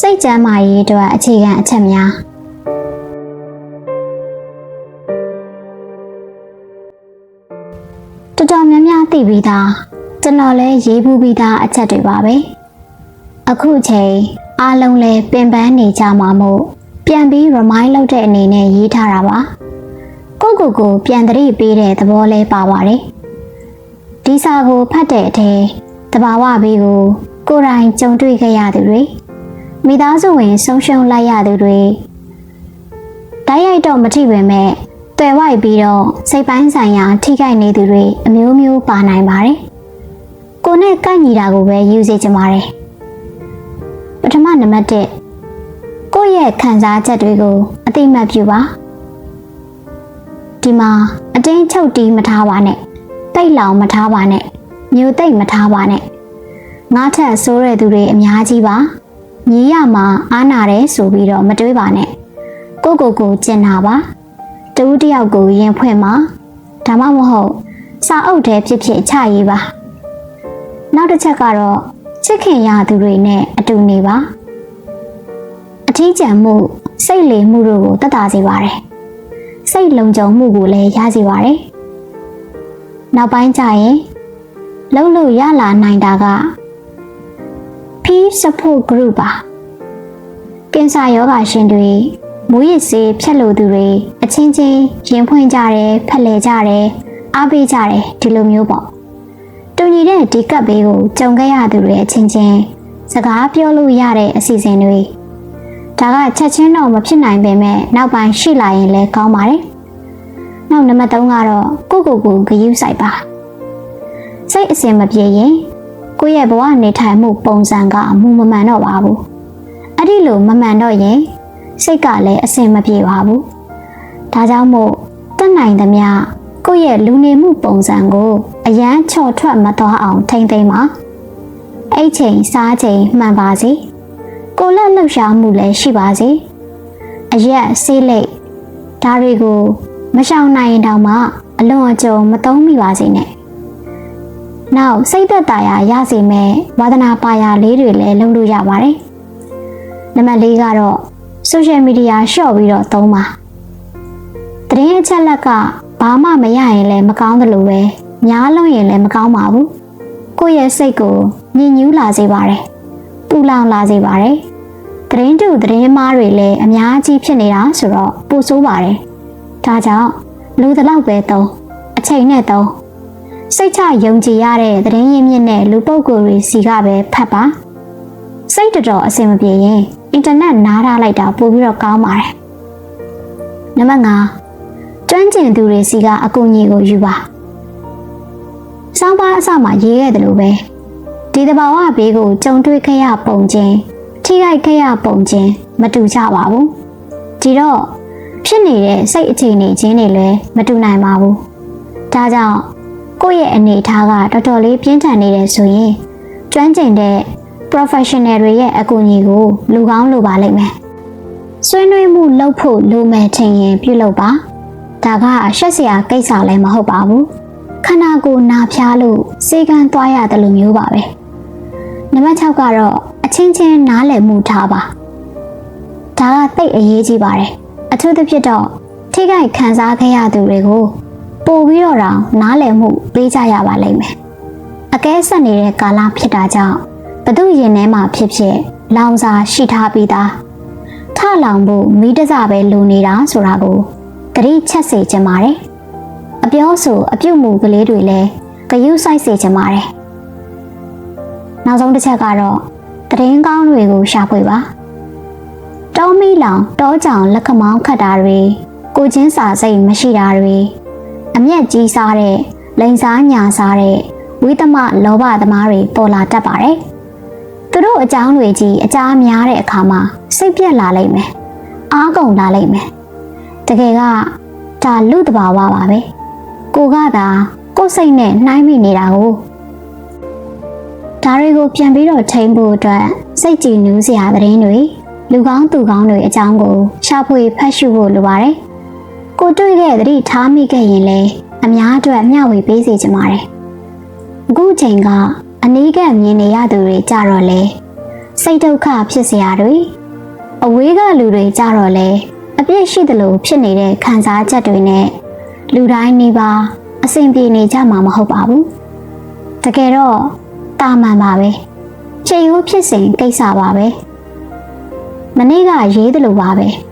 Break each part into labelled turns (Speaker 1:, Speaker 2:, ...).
Speaker 1: စိတ်ကျန်းမာရေးအတွက်အခြေခံအချက်များတော်တော်များများသိပြီးသားကျွန်တော်လည်းရေးဘူးပြီးသားအချက်တွေပါပဲအခုချိန်အားလုံးလည်းပင်ပန်းနေကြမှာမို့ပြန်ပြီး remind လုပ်တဲ့အနေနဲ့ရေးထားတာပါကိုကိုကိုပြန်သတိပေးတဲ့သဘောလဲပါပါတယ်ဒီစာကိုဖတ်တဲ့အထဲတဘာဝဘေးကိုကိုယ်တိုင်ကြုံတွေ့ခဲ့ရသူတွေ မိသားစုဝင်ဆုံးရှုံးလိုက်ရသူတွေတိုက်ရိုက်တော့မထိပေမဲ့တွေ့ဝိုက်ပြီးတော့စိတ်ပိုင်းဆိုင်ရာ ထိခိုက်နေသူတွေအမျိုးမျိုးပါနိုင်ပါတယ်ကိုနဲ့ကိုက်ညီတာကိုပဲယူစေချင်ပါတယ်ပထမနံပါတ်1ကိုယ့်ရဲ့ခံစားချက်တွေကိုအတိအမှတ်ပြုပါဒီမှာအတင်းချုပ်တီးမထားပါနဲ့တိတ်လောင်မထားပါနဲ့မျိုးတိတ်မထားပါနဲ့ငါထက်ဆိုးတဲ့သူတွေအများကြီးပါ ညီရမှာအားနာတယ်ဆိုပြီးတော့မတွေးပါနဲ့ကိုကိုကိုကျင်တာပါတူတယောက်ကိုရင်ဖွင့်မှာဒါမှမဟုတ်စာအုပ်ထဲဖြစ်ဖြစ်ချရေးပါနောက်တစ်ချက်ကတော့ချစ်ခင်ရသူတွေနဲ့အတူနေပါအထီးကျန်မှုစိတ်လေမှုတို့ကိုတတ်တာစေပါတယ်စိတ်လုံခြုံမှုကိုလည်းရစေပါတယ်နောက်ပိုင်းကျရင်လှုပ်လို့ရလာနိုင်တာက Peace Support Group ပါကင်ဆာယောဂါရှင်တွေမူရစ်စေးဖြတ်လို့သူတွေအချင်းချင်းရင်ဖွင့်ကြတယ်ဖက်လေကြတယ်အားပေးကြတယ်ဒီလိုမျိုးပေါ့တူညီတဲ့ဒီကပ်ဘေးကိုကြုံခဲ့ရသူတွေအချင်းချင်းစကားပြောလို့ရတဲ့အစီအစဉ်တွေဒါကချက်ချင်းတော့မဖြစ်နိုင်ပေမဲ့နောက်ပိုင်းရှိလာရင်လည်းကောင်းပါတယ်နောက်နံပါတ်3ကတော့ကိုကိုကိုဂယူးဆိုင်ပါစိတ်အစဉ်မပြေရင် ကိုယ့်ရဲ့ဘဝနေထိုင်မှုပုံစံကအမှုမမှန်တော့ပါဘူးအဲ့ဒီလိုမမှန်တော့ရင်စိတ်ကလည်းအစဉ်မပြေပါဘူးဒါကြောင့်မို့တက်နိုင်သမျှကိုယ့်ရဲ့လူနေမှုပုံစံကိုအရန်ချော်ထွက်မသွားအောင်ထိမ့်သိမ်းပါအဲ့ချိန်စားချိန်မှန်ပါစေကိုလက်လှုပ်ရှားမှုလည်းရှိပါစေအရက်ဆေးလိပ်ဒါတွေကိုမရှောင်နိုင်ရင်တောင်မှအလွန်အကျွံမသုံးမိပါစေနဲ့ နောက်စိတ်သက်သာရာရစေမဲ့ဝါသနာပါရာလေးတွေလည်းလုပ်လို့ရပါတယ်။နံပါတ်၄ကတော့ social media ရှော့ပြီးတော့သုံးပါ။တရင်အချက်လက်ကဘာမှမရရင်လည်းမကောင်းသလိုပဲများလုံးရင်လည်းမကောင်းပါဘူး။ကိုယ့်ရဲ့စိတ်ကိုညှဉ်းညူးလာစေပါတယ်။ပူလောင်လာစေပါတယ်။တရင်တူတရင်မားတွေလည်းအများကြီးဖြစ်နေတာဆိုတော့ပိုဆိုးပါတယ်။ဒါကြောင့်လူတစ်လောက်ပဲသုံးအချိန်နဲ့သုံး စိတ်ချယုံကြည်ရတဲ့သတင်းရင်းမြစ်နဲ့လူပုဂ္ဂိုလ်တွေစီကပဲဖတ်ပါစိတ်တော်တော်အဆင်မပြေရင်အင်တာနက်နားထားလိုက်တာပိုပြီးတော့ကောင်းပါတယ်နံပါတ်5ကျွမ်းကျင်သူတွေစီကအကူအညီကိုယူပါစောင်းပါအစမှရေးခဲ့တယ်လို့ပဲဒီတဘာဝဘေးကိုကြုံတွေ့ခဲ့ရပုံချင်းထိခိုက်ခဲ့ရပုံချင်းမတူကြပါဘူးဒီတော့ဖြစ်နေတဲ့စိတ်အခြေအနေချင်းတွေလည်းမတူနိုင်ပါဘူးဒါကြောင့် ကိုယ့်ရဲ့အနေအထားကတော်တော်လေးပြင်းထန်နေတယ်ဆိုရင်ကျွမ်းကျင်တဲ့ professional တွေရဲ့အကူအညီကိုလူကောင်းလိုပါလိမ့်မယ်။ဆွေးနွေးမှုလုပ်ဖို့လိုမယ်ထင်ရင်ပြုလုပ်ပါ။ဒါကရှက်စရာကိစ္စလည်းမဟုတ်ပါဘူး။ခန္ဓာကိုယ်နာဖျားလို့စေကန်းသွားရတယ်လို့မျိုးပါပဲ။နံပါတ်6ကတော့အချင်းချင်းနားလည်မှုထားပါ။ဒါကတိတ်အရေးကြီးပါတယ်။အထူးသဖြင့်တော့ထိခိုက်ခံစားခဲ့ရသူတွေကို ပို့ပြီးတော့တောင်နားလည်မှုပေးကြရပါလိမ့်မယ်။အကဲဆက်နေတဲ့ကာလဖြစ်တာကြောင့်ဘသူရင်ထဲမှာဖြစ်ဖြစ်လောင်စာရှိထားပြီးသားထလောင်ဖို့မိတစပဲလိုနေတာဆိုတာကိုတတိချက်စေချင်ပါတယ်။အပြောဆိုအပြုတ်မှုကလေးတွေလည်းဂယုဆိုင်စေချင်ပါတယ်။နောက်ဆုံးတစ်ချက်ကတော့တရင်ကောင်းတွေကိုရှာဖွေပါ။တောမီလောင်တောကြောင်လက်ခမောင်းခတ်တာတွေကိုချင်းစာစိတ်မရှိတာတွေ အမျက်ကြီးစားတဲ့လိန်စားညာစားတဲ့ဝိသမလောဘသမားတွေပေါ်လာတတ်ပါတယ်။သူတို့အကြောင်းတွေကြီးအကြားများတဲ့အခါမှာစိတ်ပြက်လာလိမ့်မယ်။အားကုန်လာလိမ့်မယ်။တကယ်ကဒါလူတဘာဝပါပဲ။ကိုကသာကိုယ်စိတ်နဲ့နှိုင်းမိနေတာကိုဒါတွေကိုပြန်ပြီးတော့ထိန်းဖို့အတွက်စိတ်ကြည်နူးစရာသတင်းတွေလူကောင်းသူကောင်းတွေအကြောင်းကိုရှာဖွေဖတ်ရှုဖို့လိုပါတယ်။ ကိုတွေ့ခဲ့သတိထားမိခဲ့ရင်လည်းအများအတွက်မျှဝေပေးစေချင်ပါတယ်။အခုချိန်ကအနည်းကမြင်နေရသူတွေကြတော့လေစိတ်ဒုက္ခဖြစ်စရာတွေအဝေးကလူတွေကြတော့လေအပြစ်ရှိသလိုဖြစ်နေတဲ့ခံစားချက်တွေနဲ့လူတိုင်းနေပါအဆင်ပြေနေကြမှာမဟုတ်ပါဘူး။တကယ်တော့တာမန်ပါပဲ။ဖြစ်ရိုးဖြစ်စဉ်ကိစ္စပါပဲ။မနေ့ကရေးသလိုပါပဲ။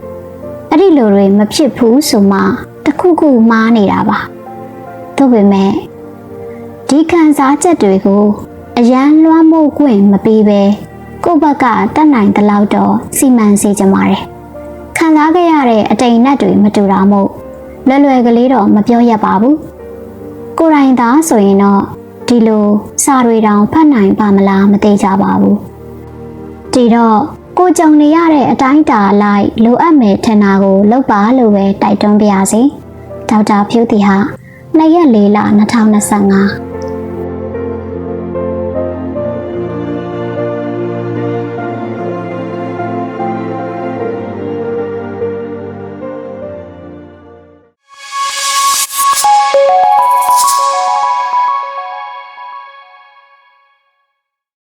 Speaker 1: အဲ့ဒီလိုတွေမဖြစ်ဘူးဆိုမှတခုခုမှားနေတာပါသို့ပေမဲ့ဒီခံစားချက်တွေကိုအရန်လွှမ်းမိုးခွင့်မပေးပဲကိုယ့်ဘက်ကတတ်နိုင်သလောက်တော့စီမံစေချင်ပါတယ်ခံစားခဲ့ရတဲ့အတိမ်အနက်တွေမတူတာမို့လွယ်လွယ်ကလေးတော့မပြောရပါဘူးကိုယ်တိုင်သားဆိုရင်တော့ဒီလိုစာတွေတောင်ဖတ်နိုင်ပါမလားမသိကြပါဘူးဒီတော့ ကိုကြုံနေရတဲ့အတိုင်းအတာအလိုက်လိုအပ်မယ်ထင်တာကိုလုပ်ပါလို့ပဲတိုက်တွန်းပါရစေဒေါက်တာဖြူတီဟာ2ရက်4လ2025